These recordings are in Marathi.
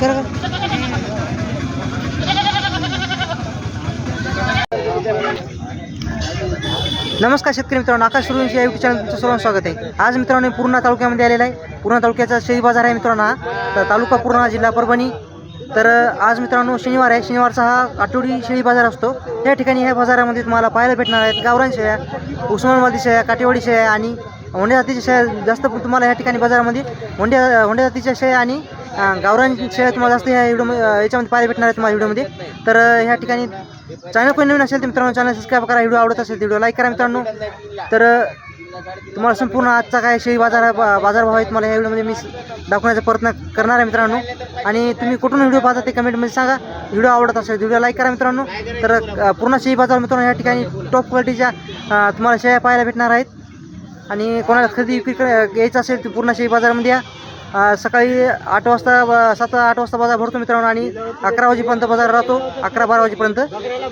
करा नमस्कार शेतकरी मित्रांनो आकाश सुरूंशी या युट्यूब चॅनल तुमचं सर्वांचं स्वागत आहे. आज मित्रांनो पूर्णा तालुक्यामध्ये आलेला आहे. पूर्णा तालुक्याचा शेळी बाजार आहे मित्रांनो हा. तर तालुका पूर्णा जिल्हा परभणी. तर आज मित्रांनो शनिवार आहे. शनिवारचा हा आठवडी शेळी बाजार असतो. या ठिकाणी ह्या बाजारामध्ये तुम्हाला पाहायला भेटणार आहेत गावरान शेळ्या उस्मानाबादी शेळ्या काटेवाडी शेळ्या आणि होंड्या जातीच्या शेळ्या जास्त तुम्हाला या ठिकाणी बाजारामध्ये होंड्या होंड्या जातीच्या शेळ्या आणि गावरान शेळ्या तुम्हाला जास्त ह्या व्हिडिओ याच्यामध्ये पाहायला भेटणार आहेत तुम्हाला व्हिडिओमध्ये तर ह्या ठिकाणी चॅनल कोणी नवीन असेल तर मित्रांनो चॅनल सबस्क्राईब करा. व्हिडिओ आवडत असेल तर व्हिडिओ लाईक करा मित्रांनो. तर तुम्हाला संपूर्ण आजचा काय शेळी बाजार बाजारभाव आहे तुम्हाला या व्हिडिओमध्ये मी दाखवण्याचा प्रयत्न करणार आहे मित्रांनो. आणि तुम्ही कुठून व्हिडिओ पाहता ते कमेंटमध्ये सांगा. व्हिडिओ आवडत असेल व्हिडिओ लाईक करा मित्रांनो. तर पूर्ण शेळी बाजार मित्रांनो या ठिकाणी टॉप क्वालिटीच्या तुम्हाला शेळ्या पाहायला भेटणार आहेत. आणि कोणाला खरेदी विक्री यायचं असेल तर पूर्ण शेळी बाजारामध्ये या. सकाळी आठ वाजता सात आठ वाजता बाजार भरतो मित्रांनो आणि अकरा वाजेपर्यंत बाजार राहतो अकरा बारा वाजेपर्यंत.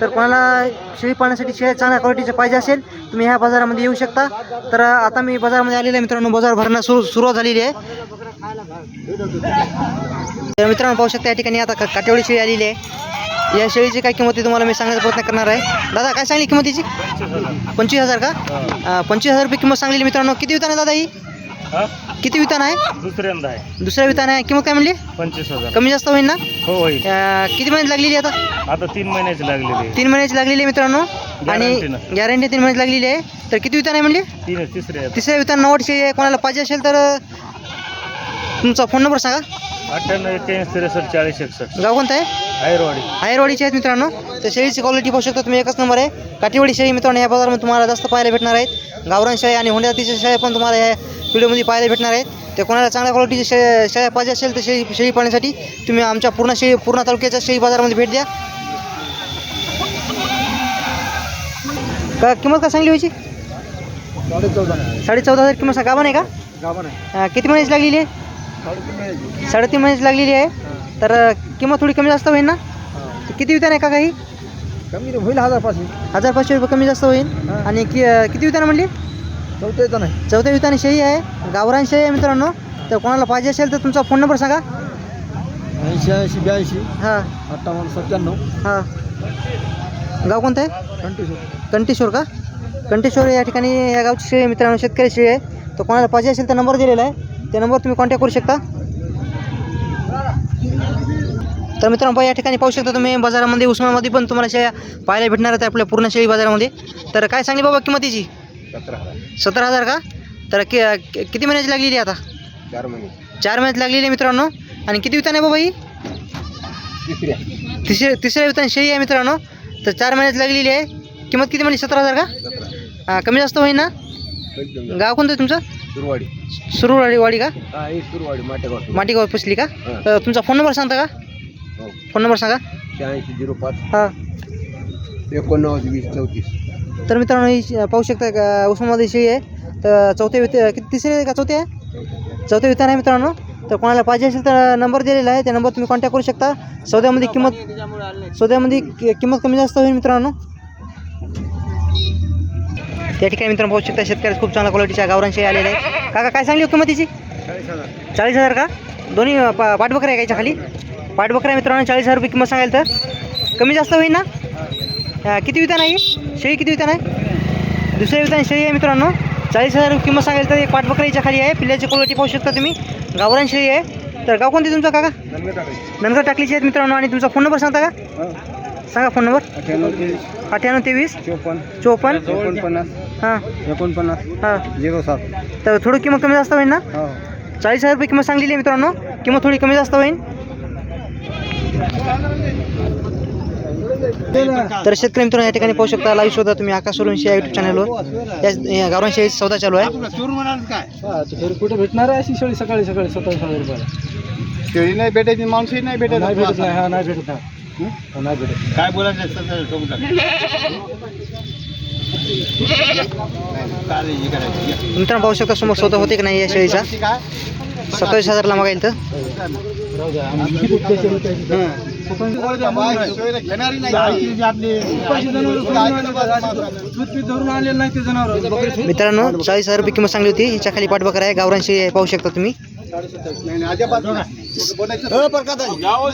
तर कोणाला शेळी पाळण्यासाठी शेळ्या चांगल्या क्वालिटीचे पाहिजे असेल तुम्ही ह्या बाजारामध्ये येऊ शकता. तर आता मी बाजारामध्ये आलेलं आहे मित्रांनो बाजार भरणं सुरू सुरुवात झालेली आहे. तर मित्रांनो पाहू शकता या ठिकाणी आता का- काटेवाडी शेळी आलेली आहे. या शेळीची काय किंमत आहे तुम्हाला मी सांगण्याचा प्रयत्न करणार आहे. दादा काय सांगली किंमतीची? पंचवीस हजार का? पंचवीस हजार रुपये किंमत सांगलेली मित्रांनो. किती होता ना दादा ही? हा? किती वितान आहे? दुसऱ्यांदा आहे. दुसऱ्या वितान आहे. किंमत काय म्हणली? पंचवीस हजार. कमी जास्त होईल ना? हो होईल. अं, किती महिन्यात लागलेली आहे आता? आता तीन महिन्याची लागलेली तीन महिन्याची लागलेली आहे मित्रांनो. आणि Guarantee ना. गॅरंटी तीन महिन्यात लागलेली आहे. तर किती वितान आहे म्हणली? तीन तिसरे आहेत. तिसऱ्या वितान नव्वद शेळी आहे कोणाला पाहिजे असेल तर अं, तुमचा फोन नंबर सांगा. अठ्ठ्याण्णव एक्क्याऐंशी त्रेसष्ट चाळीस एकसष्ट. गाव कोणतं आहे? आयरवाडी. आयरवाडीची आहेत मित्रांनो. तर शेळीची क्वालिटी पाहू शकता तुम्ही एकच नंबर आहे. काठीवाडी शेळी मित्रांनो या बाजारामध्ये तुम्हाला जास्त पाहायला भेटणार आहेत. गावरान शेळी आणि होंड्या जातीच्या शेळ्या पण तुम्हाला या व्हिडिओमध्ये पाहायला भेटणार आहेत. ते कोणाला चांगल्या क्वालिटीची शे शेळ्या पाहिजे असेल तर शेळी शेळी पाळण्यासाठी तुम्ही आमच्या पूर्ण शेळी पूर्ण तालुक्याच्या शेळी बाजारामध्ये भेट द्या. का किंमत काय सांगली व्हायची साडे चौदा साडे चौदा हजार किंमत नाही का? गाभा नाही अं, किती महिन्याची लागलेली आहे? साडेतीन महिन्याची लागलेली आहे. तर किंमत थोडी कमी जास्त होईल ना? किती विधान आहे का काही? कमी होईल हजार पाचशे हजार पाचशे रुपये कमी जास्त होईल. आणि कि किती वितान म्हणली? चौथा येतं नाही चौथ्या विताने शेळी आहे. गावरान शेळी आहे मित्रांनो. तर कोणाला पाहिजे असेल तर तुमचा फोन नंबर सांगा. ऐंशी ऐंशी ब्याऐंशी. हां. अठ्ठावन्न सत्त्याण्णव. हां. गाव कोणतं आहे? कंटिन्यू कंटेश्वर का? कंटेश्वर या ठिकाणी या गावची शेळी आहे मित्रांनो. शेतकरी शेळी आहे. तर कोणाला पाहिजे असेल तर नंबर दिलेला आहे. त्या नंबर तुम्ही कॉन्टॅक्ट करू शकता. तर मित्रांनो या ठिकाणी पाहू शकता तुम्ही बाजारामध्ये उस्मानामध्ये पण तुम्हाला शेळ्या पाहायला भेटणार आहेत आपल्या पूर्ण शेळी बाजारामध्ये. तर काय सांगली बाबा किंमतीची? सतरा हजार. का? तर कि किती महिन्याची लागलेली आहे आता? चार महिने. चार महिन्यात लागलेली आहे मित्रांनो. आणि किती वितान आहे बाबा ही? तिसऱ्या. तिसऱ्या तिसऱ्या वितान शेळी आहे मित्रांनो. तर चार महिन्यात लागलेली आहे. किंमत किती म्हणली? सतरा हजार का? कमी जास्त होईल ना? गाव कोणतं तुमचं? सुरवाडी. सुरुवाडी वाडी का? हा ही सुरवाडी माटेगाव माटीगाव पुसली का? तुमचा फोन नंबर सांगता का? हो. फोन नंबर सांगा. शहाऐंशी झिरो पाच. हां. एकोणनव्वद वीस चौतीस. तर मित्रांनो ही श- पाहू शकता का उस्मानाबादी शेळी आहे. तर चौथ्या वित किती तिसरे आहे का चौथे आहे? चौथ्या वितान आहे मित्रांनो. तर कोणाला पाहिजे असेल तर नंबर दिलेला आहे. त्या नंबर तुम्ही कॉन्टॅक्ट करू शकता. सौद्यामध्ये किंमत सौद्यामध्ये कि- किंमत कमी जास्त होईल मित्रांनो. त्या ठिकाणी मित्रांनो पाहू शकता शेतकऱ्यात खूप चांगल्या क्वालिटीच्या गावरान शेळी आलेल्या आहे काका काय सांगली किंमतीची? चाळीस हजार का? दोन्ही पा पाठबकऱ्या आहे का याच्या खाली? पाठबकऱ्या मित्रांनो चाळीस हजार रुपये किंमत सांगाल तर. कमी जास्त होईल ना? किती विधान आहे? शेळी किती विधान आहे? दुसऱ्या विधान शेळी आहे मित्रांनो. चाळीस हजार रुपये किंमत सांगाल तर एक पाठबकऱ्या याच्या खाली आहे. पिल्ल्याची क्वालिटी पाहू शकता तुम्ही. गावरान शेळी आहे. तर गाव कोणते तुमचं काका? नंदगड टाकलीची आहेत मित्रांनो आणि तुमचा फोन नंबर सांगता का? सांगा फोन नंबर अठ्ठ्याण्णव तेवीस अठ्ठ्याण्णव तेवीस चोपन्न. चोपन्न. एकोणपन्नास. हां. एकोणपन्नास. हां. झिरो सात. तर थोडी किंमत कमी जास्त होईल ना? हो. चाळीस हजार रुपये किंमत सांगलेली आहे मित्रांनो. किंमत थोडी कमी जास्त होईल तर शेतकरी मित्रांनो या ठिकाणी पाहू शकता लाईव्ह शोधा तुम्ही आकाश सोलूनशी या युट्यूब चॅनलवर या गावरान शेळी सौदा चालू आहे. कुठे भेटणार आहे अशी शेळी सकाळी सकाळी सत्तावीस हजार रुपयाला? शेळी नाही भेटायची माणसंही नाही भेटत. नाही भेटत नाही हा नाही भेटत नाही भेटत काय बोलायचं असतं तर ठोकून टाक. काळजी करायची या. मित्रांनो पाहू शकता समोर स्वतः होते की नाही या शेळीचा? सत्तावीस हजारला मागायला तर धरून आलेलं नाही ते जनावर. मित्रांनो चाळीस हजार रुपये किंमत सांगली होती. हिच्या खाली पाठबकर आहे. आहे पाहू शकता तुम्ही.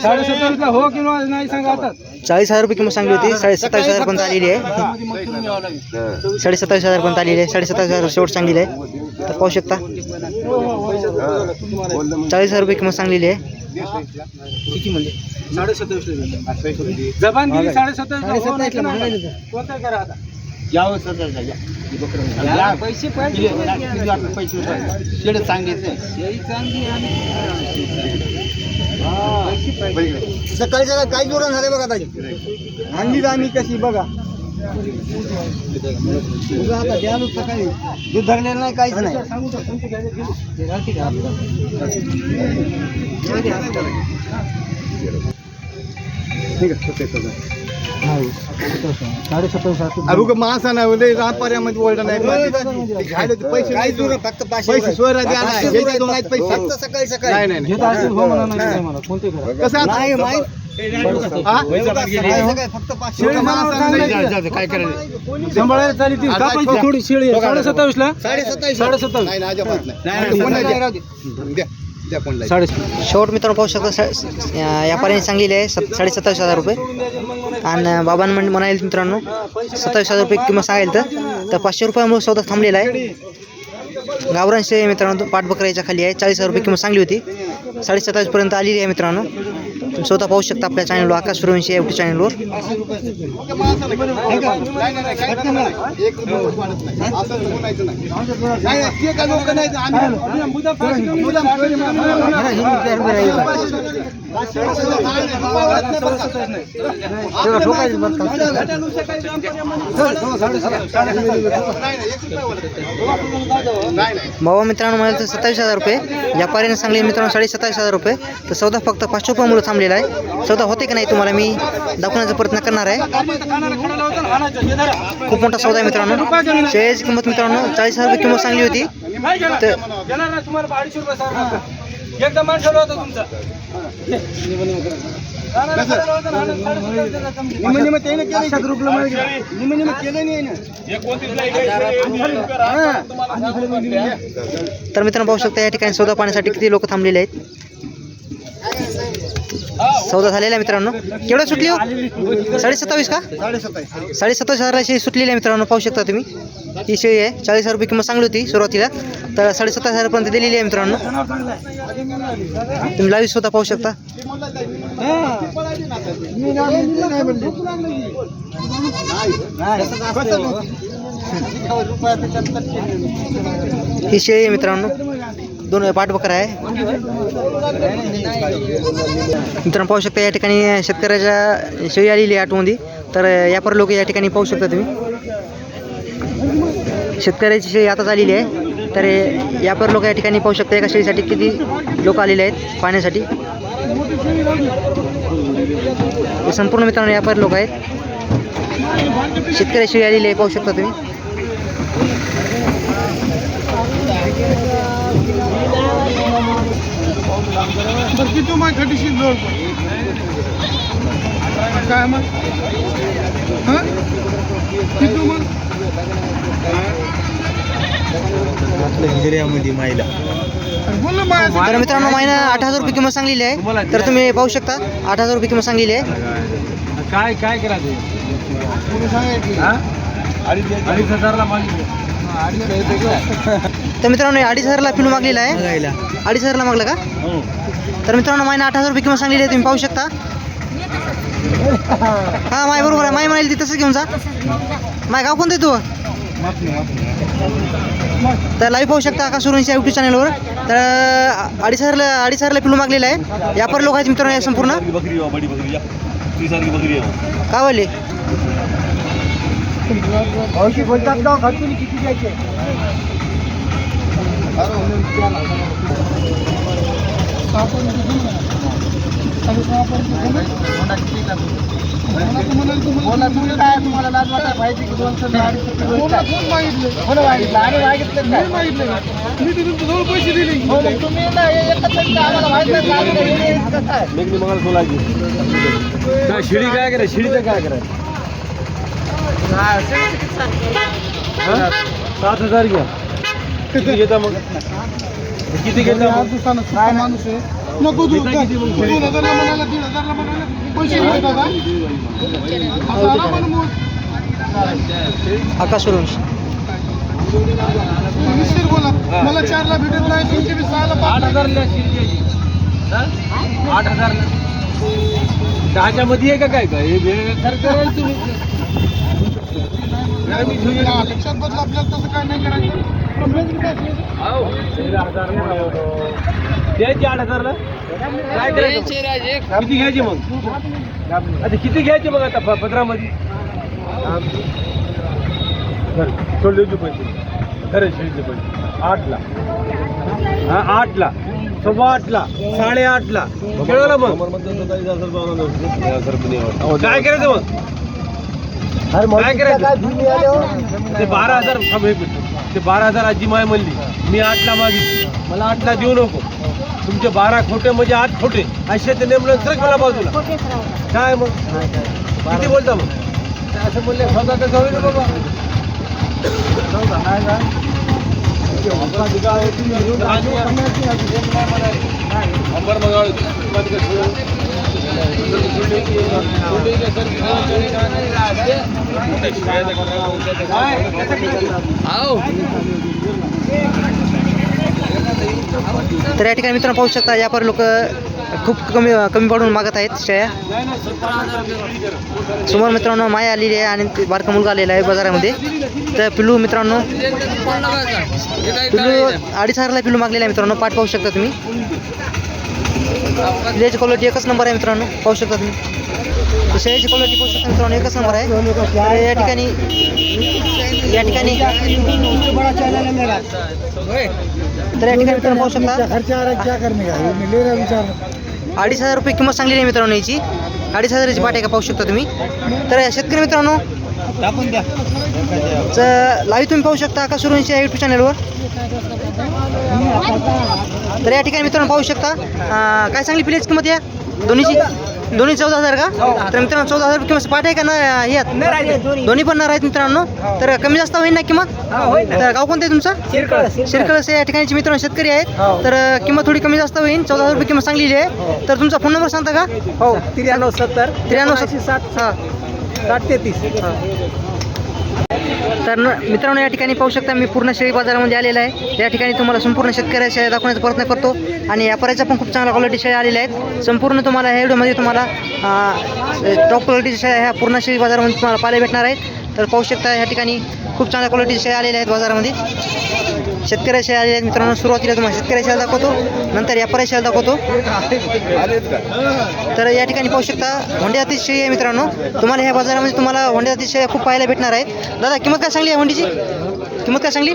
साडेसत्तावीसला हो किंवा नाही सांगा आता चाळीस हजार रुपये किंमत सांगली होती. साडे सत्तावीस हजार पर्यंत आलेली आहे. साडे सत्तावीस हजार पर्यंत आलेली आहे. साडे सत्तावीस हजार शेवट सांगलेली आहे. तर पाहू शकता. चाळीस हजार रुपये किंमत सांगलेली आहे. किती म्हणजे साडेसत्तावीस जबान साडेसत्तावीस कोणता करा आता? यावं सतत जा, या. ही बकरं. या. पैसे आपले पैसे होतात? शेड सांगितलं सकाळी सकाळी काही जोरण झाले बघा ताई? आणली आम्ही कशी बघा. आता द्या काही दूध धरलेलं नाही काहीच नाही. अरुग माणसा नाही लय रामपर्यामध्ये ओरडा नाही ते घ्यायला ते पैसे नाही देऊ. फक्त पैसे सोयरा द्या. हे आहेत पैसे फक्त सकाळी सकाळी नाही नाही घेत असेल हो म्हणा नाही काय म्हणा कोणते करा कसं आता? नाही माहीत हा? सकाळी सकाळी फक्त पाचशे शेळी जनावर माणसाला चांगली नाही. आहे. काय करायचं सांभाळायला चालली ती आता कापायची बघा. थोडी शेळी. साडे. नाही अजिबात नाही. कोणाला नाही, द्या? द्या कोणला साडे शेवट मित्रांनो पाहू शकता सा- या- व्यापाऱ्यांनी सांगलेली आहे सत साडे सत्तावीस हजार रुपये. आणि बाबांना म्हण म्हणाले मित्रांनो सत्तावीस हजार रुपये किंमत सांगेल तर तर पाचशे रुपयामुळे सौदा थांबलेला आहे. गावरांचे मित्रांनो पाठबकराच्या खाली आहे चाळीस हजार रुपये किंमत सांगली होती. साडे सत्तावीसपर्यंत आलेली आहे मित्रांनो. तुम्ही स्वतः पाहू शकता आपल्या चॅनलवर आकाश सूर्यवंशी यूट्यूब चॅनलवर. बाबा मित्रांनो तर सत्तावीस हजार रुपये. व्यापाऱ्याने सांगले मित्रांनो साडे सत्तावीस हजार रुपये. तर सौदा फक्त पाचशे रुपयामुळे थांबलेला आहे. सौदा होते की नाही तुम्हाला मी दाखवण्याचा प्रयत्न करणार आहे. खूप मोठा सौदा आहे मित्रांनो. शेळ्याची किंमत मित्रांनो चाळीस हजार रुपये किंमत सांगली होती. तर घेणार केलं. नाही ना. तर मित्रांनो पाहू शकता या ठिकाणी सौदा पाण्यासाठी किती लोक थांबलेले आहेत. सौदा झालेला आहे मित्रांनो. केवढं सुटली हो? साडे सत्तावीस का? साडे सत्तावीस हजारला शेळी सुटलेली आहे मित्रांनो पाहू शकता तुम्ही. ही शेळी आहे. चाळीस हजार रुपये किंमत चांगली होती सुरुवातीला. तर साडे सत्तावीस हजारपर्यंत दिलेली आहे मित्रांनो. तुम्ही लाईव्ह स्वतः पाहू शकता. ही शेळी आहे मित्रांनो. दोन पाठबकर आहे. मित्रांनो पाहू शकता या ठिकाणी शेतकऱ्याच्या शेळी आलेली आहे आठमध्ये तर यापर लोक या ठिकाणी पाहू शकता तुम्ही. शेतकऱ्याची शेळी आताच आलेली आहे. तर यापर लोक या ठिकाणी पाहू शकता एका शेळीसाठी किती लोक आलेले आहेत पाहण्यासाठी. हे संपूर्ण मित्रांनो व्यापारी लोक आहेत. शेतकरी शेळी आलेली आहे पाहू शकता तुम्ही. काय मग किती मग माझ्या तर मित्रांनो महिना आठ हजार रुपये किंमत सांगलेली आहे. तर तुम्ही पाहू शकता आठ हजार रुपये किंमत सांगलेली आहे. काय काय करायचं अडीच हजारला मागितलं. तर मित्रांनो हे अडीच हजारला पिलू मागलेला आहे. अडीच हजारला मागला का? तर मित्रांनो महिना आठ हजार रुपये किंमत सांगलेली आहे तुम्ही पाहू शकता. हा माय बरोबर आहे. माय म्हणाली ती तसंच घेऊन जा. माय गाव कोणतं तू? तर लाईव्ह पाहू शकता आकाश सुरूंच्या यूट्यूब चॅनलवर तर अडीच हजारला अडीच हजारला पिलू मागलेला आहे. व्यापार लोक आहेत मित्रांनो या संपूर्ण. का वाले? बोलतात किती द्यायचे? तुम्हाला लाज वाटायला पाहिजे की काय? तुम्ही आम्हाला शिडी काय करा शिडीचं काय करा सात हजार घ्या. किती घेता मग? किती घेता माणूस आहे नको तू. दोन हजारला म्हणाला हजारला म्हणाला. पैसे. आकाश निश्चित बोला. मला चारला भेटत नाही तुमचे बी सहाला आठ पाच हजारला शिडी घ्यायची हा? आठ हजारला दहाच्या मध्ये आहे का काय? काय हे तुम्ही. लक्षात बदल आपल्याला तसं काय नाही करायचं. काय द्यायची आठ हजारला काय करायचं? किती घ्यायची मग? आता किती घ्यायची मग आता प- पत्रामध्ये? सोड द्यायचे पैसे. खरे शिडीचे पैसे. आठला. हा आठला. सव्वा आठला. साडेआठला केळवला मग? काय करायचं मग? काय करायचं? ते बारा हजार थांब मिनिट. ते बारा हजार आजी माय म्हणली मी आठला मागितली. मला आठला देऊ नको. तुमचे बारा खोटे म्हणजे आठ खोटे. असे ते नेमलं सरक मला बाजूला. काय मग? किती बोलता मग? असं बोलले सौदा तर जाऊ ना. बाबा? अंबर मंगाळ तर या ठिकाणी मित्रांनो पाहू शकता यापर लोक खूप कमी कमी पडून मागत आहेत शेळ्या समोर मित्रांनो माया आलेली आहे आणि बारका मुलगा आलेला आहे बाजारामध्ये. तर पिल्लू मित्रांनो पिल्लू अडीच हजारला पिल्लू मागलेला आहे मित्रांनो पाठ पाहू शकता तुम्ही. पिल्याची क्वालिटी एकच नंबर आहे मित्रांनो पाहू शकता तुम्ही. शेळ्याची क्वालिटी पाहू शकता मित्रांनो एकच नंबर आहे. तर या ठिकाणी या ठिकाणी. तर या ठिकाणी मित्रांनो पाहू शकता. अडीच हजार रुपये किंमत सांगलेली आहे मित्रांनो याची. अडीच हजाराची पाठ आहे का पाहू शकता तुम्ही. तर शेतकरी मित्रांनो टाकून लाईव्ह तुम्ही पाहू शकता का सुरुंची या यूट्यूब चॅनलवर तर या ठिकाणी मित्रांनो पाहू शकता. काय सांगली पिल्याची किंमत या? दोन्हीची? दोन्ही चौदा हजार का? तर मित्रांनो चौदा हजार किंमत पाठ आहे का? ना यात दोन्ही. पण नाही आहेत मित्रांनो. तर कमी जास्त होईल ना किंमत तर गाव कोणतं आहे तुमचं? शिरकळ या ठिकाणचे मित्रांनो शेतकरी आहेत. तर अं, किंमत थोडी कमी जास्त होईल चौदा हजार रुपये किंमत सांगलेली आहे. तर तुमचा फोन नंबर सांगता का? हो त्र्याण्णव सत्तर त्र्याण्णव सत- सात हां. साठ तेहतीस. तर न- मित्रांनो या ठिकाणी पाहू शकता मी पूर्ण शेळी बाजारामध्ये आलेला आहे. या ठिकाणी तुम्हाला संपूर्ण शेतकऱ्या शेळ्या दाखवण्याचा प्रयत्न करतो आणि व्यापाऱ्याच्या पण खूप चांगल्या क्वालिटी शेळ्या आलेल्या आहेत. संपूर्ण तुम्हाला ह्या व्हिडिओमध्ये तुम्हाला टॉप क्वालिटीच्या शेळ्या ह्या पूर्ण शेळी बाजारामध्ये तुम्हाला पाहायला भेटणार आहेत. तर पाहू शकता या ठिकाणी खूप चांगल्या क्वालिटीच्या शेळ्या आलेल्या आहेत बाजारामध्ये. शेतकऱ्या शेळ्या आलेल्या आहेत मित्रांनो सुरुवातीला तुम्हाला शेतकऱ्या शेळ्या दाखवतो नंतर व्यापारी शेळ्या दाखवतो. तर या ठिकाणी पाहू शकता होंडे जातीची शेळी आहे मित्रांनो. तुम्हाला ह्या बाजारामध्ये तुम्हाला होंडे जातीची शेळ्या खूप पाहायला भेटणार आहेत. दादा किंमत काय सांगली आहे होंडीची? किंमत काय सांगली?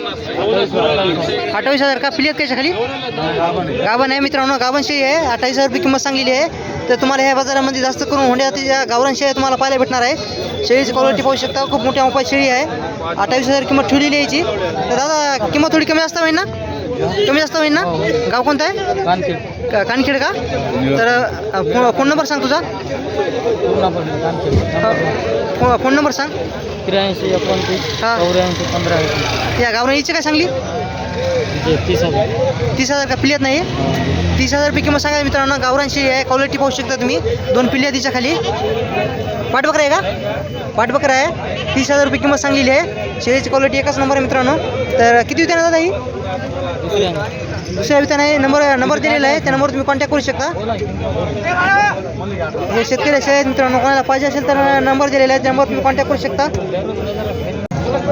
अठ्ठावीस हजार का? प्लेट कशा खाली गाभण आहे मित्रांनो गाभण शेळी आहे. अठ्ठावीस हजार रुपये किंमत सांगलेली आहे. तर तुम्हाला ह्या बाजारामध्ये जास्त करून होंडे जातीच्या गावरान शेळ्या तुम्हाला पाहायला भेटणार आहे शेळीची क्वालिटी पाहू शकता. खूप मोठ्या मोठ्या शेळी आहे. अठ्ठावीस हजार किंमत ठेवलेली आहे याची. तर दादा किंमत थोडी कमी जास्त होईल ना? कमी जास्त होईल ना? गाव कोणतं आहे? का- कानखेड का? तर फोन नंबर सांग तुझा. फोन नंबर सांग त्र्याऐंशी एकोणतीस हा. चौऱ्याऐंशी पंधरा या गावरान हिची काय सांगली? तीस हजार. तीस हजार का पिल्ल्यात नाही? तीस हजार रुपये किंमत सांगा मित्रांनो. गावरांशी आहे क्वालिटी पाहू शकता तुम्ही. दोन पिल्ल्या तिच्या खाली. पाठबकरा आहे का? पाठबकरा आहे. तीस हजार रुपये किंमत सांगलेली आहे. शेळीची क्वालिटी एकच नंबर आहे मित्रांनो. तर किती होते ना दादा ही? दुसऱ्या विधाने नंबर नंबर दिलेला आहे. त्या नंबरवर तुम्ही कॉन्टॅक्ट करू शकता. हे शेतकरी असे आहेत मित्रांनो. कोणाला पाहिजे असेल तर नंबर दिलेला आहे. त्या नंबरवर तुम्ही कॉन्टॅक्ट करू शकता.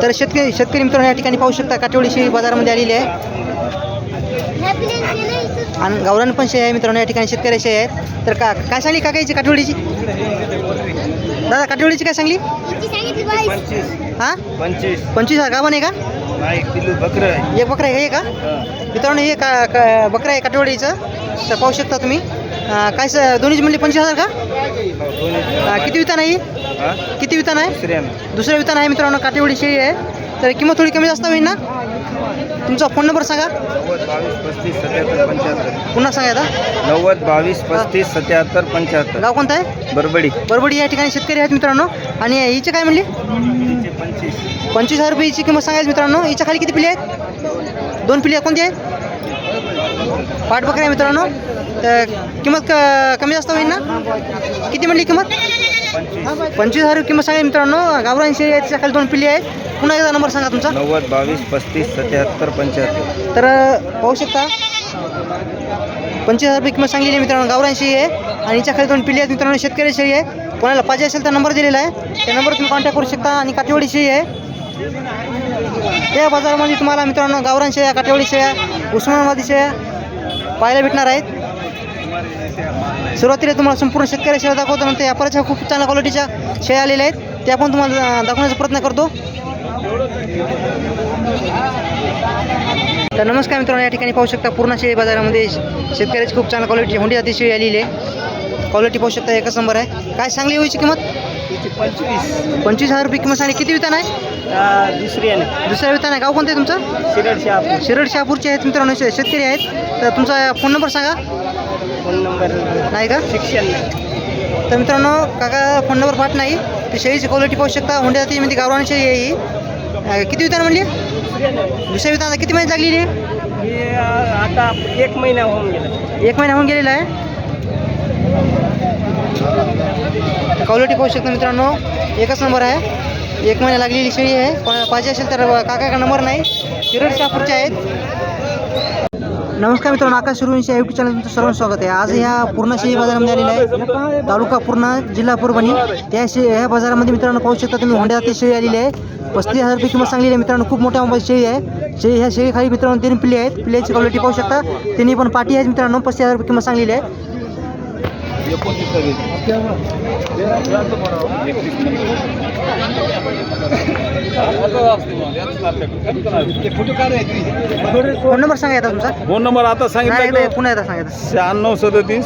तर शेतकरी शेतकरी मित्रांनो या ठिकाणी पाहू शकता. काठवडी शेळी बाजारामध्ये आलेली आहे. आणि गावरान पण शेळी आहे मित्रांनो. या ठिकाणी शेतकरी शेळी आहेत. तर का काय सांगली? काकाईची काठवडीची दादा काठवडीची काय सांगली? हां? पंचवीस. पंचवीस हजार. गाभण आहे का? एक किलो बकर आहे. एक बकरा आहे का? हे का? मित्रांनो हे का का- बकरा आहे काठवडीचं. तर पाहू शकता तुम्ही. काय स दोन्हीची म्हणली पंचवीस हजार का? किती वितान आहे ही? किती वितान आहे? दुसऱ्या वितान आहे मित्रांनो काटेवाडी शेळी आहे. तर किंमत थोडी कमी जास्त होईल ना? तुमचा फोन नंबर सांगा. नव्वद बावीस पस्तीस सत्याहत्तर पंच्याहत्तर. पुन्हा सांगा आता नव्वद बावीस पस्तीस सत्याहत्तर पंच्याहत्तर. गाव कोणतं आहे? बरबडी. बरबडी या ठिकाणी शेतकरी आहेत मित्रांनो. आणि हिचे काय म्हणली? पंचवीस. पंचवीस हजार रुपयाची किंमत सांगायची मित्रांनो. हिच्या खाली किती पिली आहेत? दोन पिली आहेत. कोणती आहेत? पाठ बकरी आहे मित्रांनो. तर किंमत क कमी जास्त होईल ना? किती म्हणली किंमत? पंचवीस. हजार किंमत सांगा मित्रांनो. आहे तिच्या खाली दोन पिल्ली आहेत. पुन्हा एकदा नंबर सांगा तुमचा. नव्वद बावीस पस्तीस सत्याहत्तर पंच्याहत्तर. तर पाहू शकता. पंचवीस हजार रुपये किंमत सांगलेली आहे मित्रांनो. गावरान शेळी आहे आणि हिच्या खाली दोन पिल्ली आहेत. मित्रांनो शेतकरी शेळी आहे. कोणाला पाहिजे असेल तर नंबर दिलेला आहे. त्या नंबर तुम्ही कॉन्टॅक्ट करू शकता आणि काठेवाडी शेळी आहे. या बाजारामध्ये तुम्हाला मित्रांनो गावरान शेळ्या काठेवाडी शेळ्या उस्मानाबादी शेळ्या पाहायला भेटणार आहेत. सुरुवातीला तुम्हाला संपूर्ण शेतकरी शेळ्या दाखवतो. नंतर व्यापाराच्या खूप चांगल्या क्वालिटीच्या शेळ्या आलेल्या आहेत. त्या पण तुम्हाला दाखवण्याचा प्रयत्न करतो. तर नमस्कार मित्रांनो या ठिकाणी पाहू शकता पूर्ण शेळी बाजारामध्ये शेतकऱ्याची खूप चांगल्या क्वालिटी हुंडी जाती शेळी आलेली आहे. क्वालिटी पाहू शकता एकच नंबर आहे. काय सांगली होईची किंमत? पंचवीस. पंचवीस हजार रुपये किंमत सांगली किती वितान आहे? दुसरी आहे दुसऱ्या वितान आहे. गाव कोणतं आहे तुमचं? शिरड शहापूर. शिरड शहापूरचे आहेत मित्रांनो शेतकरी आहेत. तर तुमचा फोन नंबर सांगा. फोन नंबर नाही का? शिक्षण. तर मित्रांनो काका फोन नंबर पाठ नाही. ते शेळीची क्वालिटी पाहू शकता. हुंडी जातीमध्ये गावरान शेळी आहे ही. किती वितान म्हणली? दुसऱ्या वितान किती महिन्यात लागलेली? आहे आता एक महिना होऊन गेला. एक महिना होऊन गेलेला आहे? क्वालिटी पाहू शकता मित्रांनो एकच नंबर आहे. एक महिना लागलेली शेळी आहे. कोणाला पाहिजे असेल तर काका नंबर नाही. शिरड शहापूरचे आहेत. नमस्कार मित्रांनो आकाश सुरवंशी यूट्यूब चॅनल तुमचं सर्वांचं स्वागत आहे. आज ह्या पूर्ण शेळी बाजारामध्ये आलेला आहे. तालुका पूर्णा जिल्हा परभणी त्या शे ह्या बाजारामध्ये मित्रांनो पाहू शकता तुम्ही होंड्या ते शेळी आलेली आहे. पस्तीस हजार रुपये किंमत सांगलेली आहे मित्रांनो. खूप मोठ्या मोबाईल शेळी आहे. शेळी ह्या शेळी खाली मित्रांनो तीन पिल्ले आहेत. पिल्ल्याची क्वालिटी पाहू शकता. त्यांनी पण पाठी आहेत मित्रांनो. पस्तीस हजार रुपये किंमत सांगलेली आहे. फोन नंबर सांगा येतात तुमचा. फोन नंबर आता सांगितलं पुन्हा एकदा सांगायचं शहाण्णव सदतीस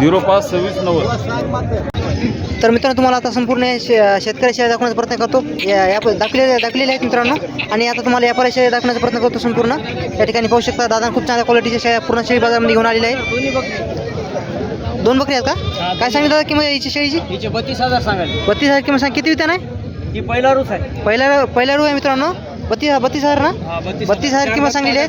झिरो पाच सव्वीस नव्वद. तर मित्रांनो तुम्हाला आता संपूर्ण शे- शेतकरी शेळ्या दाखवण्याचा प्रयत्न करतो. या या दाखवलेले दाखवलेले आहेत मित्रांनो. आणि आता तुम्हाला शेळ्या दाखवण्याचा प्रयत्न करतो संपूर्ण. या ठिकाणी पाहू शकता दादा खूप चांगल्या क्वालिटीच्या शेळ्या पूर्ण शेळी बाजारामध्ये घेऊन आलेल्या आहेत. दोन बकरी आहेत का? काय सांगितलं दादा किंमत याची शेळीची? बत्तीस हजार सांगाल बत्तीस हजार किंमत सांग किती वित्या नाही ही पहिला रूस आहे. पहिला पहिला रू आहे मित्रांनो. बत्तीस बत्तीस हजार ना? बत्तीस हजार. किंमत सांगलेली आहे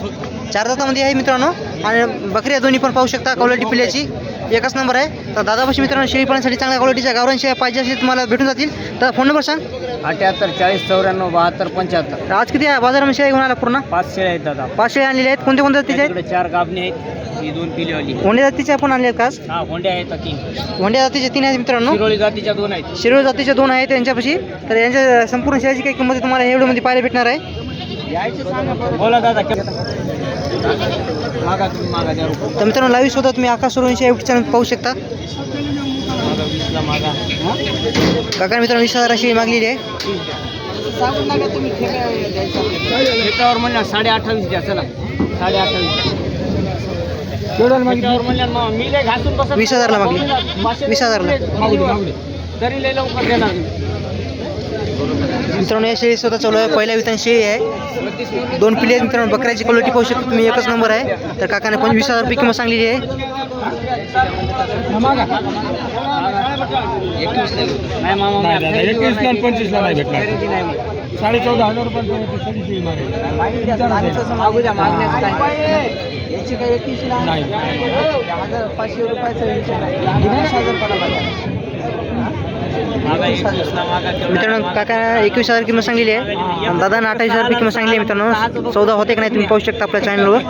चार दातामध्ये आहे मित्रांनो. आणि बकऱ्या दोन्ही पण पाहू शकता क्वालिटी पिल्याची. एकच नंबर आहे. तर दादापाशी मित्रांनो शेळी पाण्यासाठी चांगल्या क्वालिटीच्या गावरान शेळ्या पाहिजे असेल तुम्हाला भेटून जातील. तर फोन नंबर सांग. अठ्याहत्तर चाळीस चौऱ्याण्णव बहात्तर पंच्याहत्तर. तर आज किती आहे? बाजारामध्ये शेळ्या घेऊन आला पूर्ण? पाच शेळ्या आहेत दादा. पाच शेळ्या आणलेल्या आहेत. कोणत्या कोणत्या जातीच्या आहेत? तिकडे चार गाभणे आहेत. ही दोन पिलेवाली होंड्या जातीच्या पण आणल्या आहेत का आज? हा होंड्या आहेत तीन? होंड्या जातीचे? तीन आहेत मित्रांनो. शिरोळी जातीच्या दोन आहेत. शिरोळ जातीचे दोन आहेत त्यांच्यापाशी. तर यांच्या संपूर्ण शेळ्याची काही किंमत तुम्हाला या व्हिडिओमध्ये पाहायला भेटणार आहे. बोला दादा तर मित्रांनो लाईव्ह शोधा तुम्ही आकाश सुरवंशी युट्यूब चॅनल पाहू शकता. काका मित्रांनो वीस हजार शेळी मागलेली आहे. साडे अठ्ठावीस द्या चला. साडे अठ्ठावीस वीस हजारला मागली. वीस हजारला. तरी लय लवकर देणार. मित्रांनो या शेळी स्वतः चालू आहे. पहिल्या विधान शेळी आहे. दोन पिल्ले आहेत मित्रांनो. बकऱ्याची क्वालिटी पाहू शकता तुम्ही. एकच नंबर आहे. तर काकाने पंचवीस हजार रुपये किंमत सांगलेली आहे. पंचवीसला नाही भेटणार. साडे चौदा हजार रुपये पाचशे रुपयाचा मित्रांनो काका एकवीस हजार किंमत सांगलेली आहे. आणि अठ्ठावीस हजार रुपये किंमत सांगली आहे मित्रांनो. चौदा होते की नाही तुम्ही पाहू शकता आपल्या चॅनलवर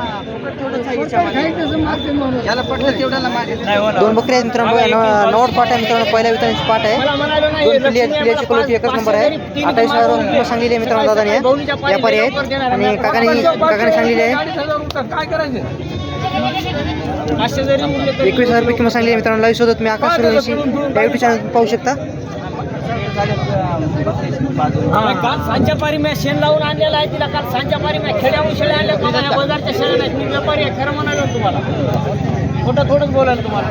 दोन बकरी आहेत मित्रांनो नवड पाट आहे मित्रांनो पहिल्या वितरणाची पाट आहे. दोन पिल्ली आहेत क्वालिटी एकच नंबर आहे. अठ्ठावीस हजार किंमत सांगलेली आहे मित्रांनो दादाने. व्यापारी आहेत. आणि काकाने काकाने सांगलेली आहे. एकवीस हजार रुपये किंमत सांगली मित्रांनो. लाईव्ह शोधत तुम्ही आकाश या युट्यूब चॅनल पाहू शकता. काल सांच्या पारी मी शेण लावून आणलेला आहे. तिला काल सांच्या पारी मी खेड्याहून शेळ्या आणल्या. बाबा ह्या बाजारच्या शेळ्या नाहीत मी व्यापारी आहे खरं म्हणालो तुम्हाला. खोटं थोडंच बोलायला तुम्हाला.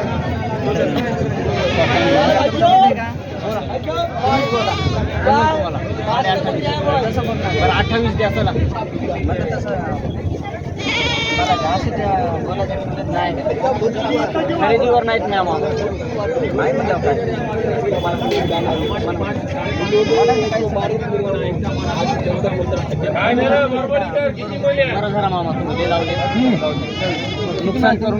अठ्ठावीस द्या चला. खरेदीवर नाहीत मॅम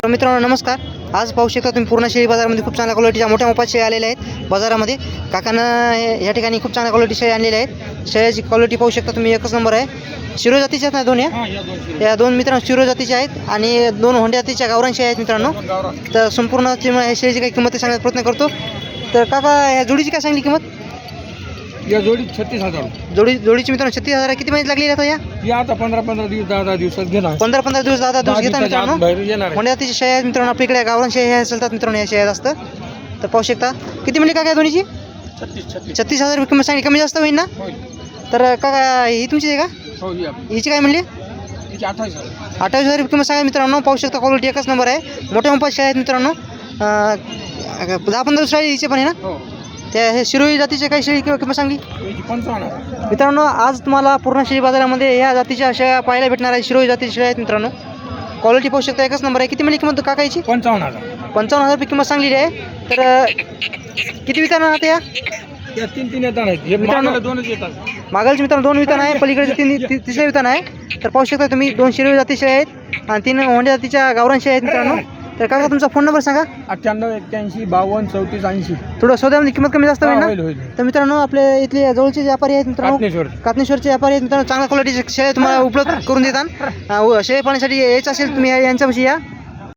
मित्रांनो नमस्कार. आज पाहू शकता तुम्ही पूर्ण शेळी बाजारामध्ये खूप चांगल्या क्वालिटीच्या मोठ्या मोठ्या शेळ्या आलेल्या आहेत बाजारामध्ये. काकानं हे- या ठिकाणी खूप चांगल्या क्वालिटी शेळ्या आणलेल्या आहेत. शेळ्याची क्वालिटी पाहू शकता तुम्ही एकच नंबर आहे. शिरो जातीच्या आहेत ना दोन या? या दोन मित्रांनो शिरो जातीच्या आहेत आणि दोन होंड्या जातीच्या गावरान शेळ्या आहेत मित्रांनो. तर संपूर्ण शेळीची काही किंमत सांगण्याचा प्रयत्न करतो. तर काका या जोडीची काय सांगली किंमत? या जोडी छत्तीस हजार. जोडी जोडीची मित्रांनो छत्तीस हजार किती महिन्यात लागली आता या? या आता पंधरा पंधरा दिवस दहा दहा दिवसात घेणार. पंधरा पंधरा दिवस दहा दहा दिवस घेता मित्रांनो. होंड्या जातीच्या शेळ्या आहेत मित्रांनो. आपल्याकडे गावरान शेळ्या ह्या चालतात मित्रांनो या शेळ्या जास्त. तर पाहू शकता. किती म्हणली काका या दोन्हीची? छत्तीस हजार रुपये किंमत सांगली कमी जास्त होईल ना? तर काका ही तुमची आहे का? हो. हिची काय म्हणली? अठ्ठावीस हजार. रुपये किंमत सांगा मित्रांनो. पाहू शकता क्वालिटी एकच नंबर आहे. मोठ्या मोठ्या आहेत मित्रांनो. दहा पंधरा दिवस हिचे पण आहे ना? हो. त्या हे शिरोई जातीचे काही शेळी किंवा किंमत सांगली? मित्रांनो आज तुम्हाला पूर्ण शेळी बाजारामध्ये ह्या जातीच्या शेळ्या पाहायला भेटणार आहे शिरोई जातीच्या शेळ्या आहेत मित्रांनो. क्वालिटी पाहू शकता एकच नंबर आहे. किती म्हणली किंमत? काकायची पंचावन्न हजार. पंचावन्न हजार रुपये किंमत सांगलेली आहे. तर अं, किती वितान आता या? या तीन तीन आहेत. हे मित्रांनो- मागायला दोनच येतात. मागालचे मित्रांनो दोन वितान आहे पलीकडचे तीन ति- तिसरे वितान आहे. तर पाहू शकता तुम्ही दोन शिरोई जातीचे आहेत आणि तीन होंड्या जातीच्या गावरान शेळ्या आहेत मित्रांनो. तर काका तुमचा फोन नंबर सांगा. अठ्ठ्याण्णव एक्क्याऐंशी बावन्न चौतीस ऐंशी. थोडं सौद्यामध्ये किंमत कमी जास्त होईल होईल ना तर मित्रांनो आपले इथले जवळचे व्यापारी आहेत मित्रांनो कातनेश्वर कातनेश्वरचे व्यापारी आहेत मित्रांनो चांगल्या क्वालिटीचे शेळे तुम्हाला उपलब्ध करून देतात. अं, व शेळे पाण्यासाठी यायचं असेल तुम्ही या- यांच्यापाशी या.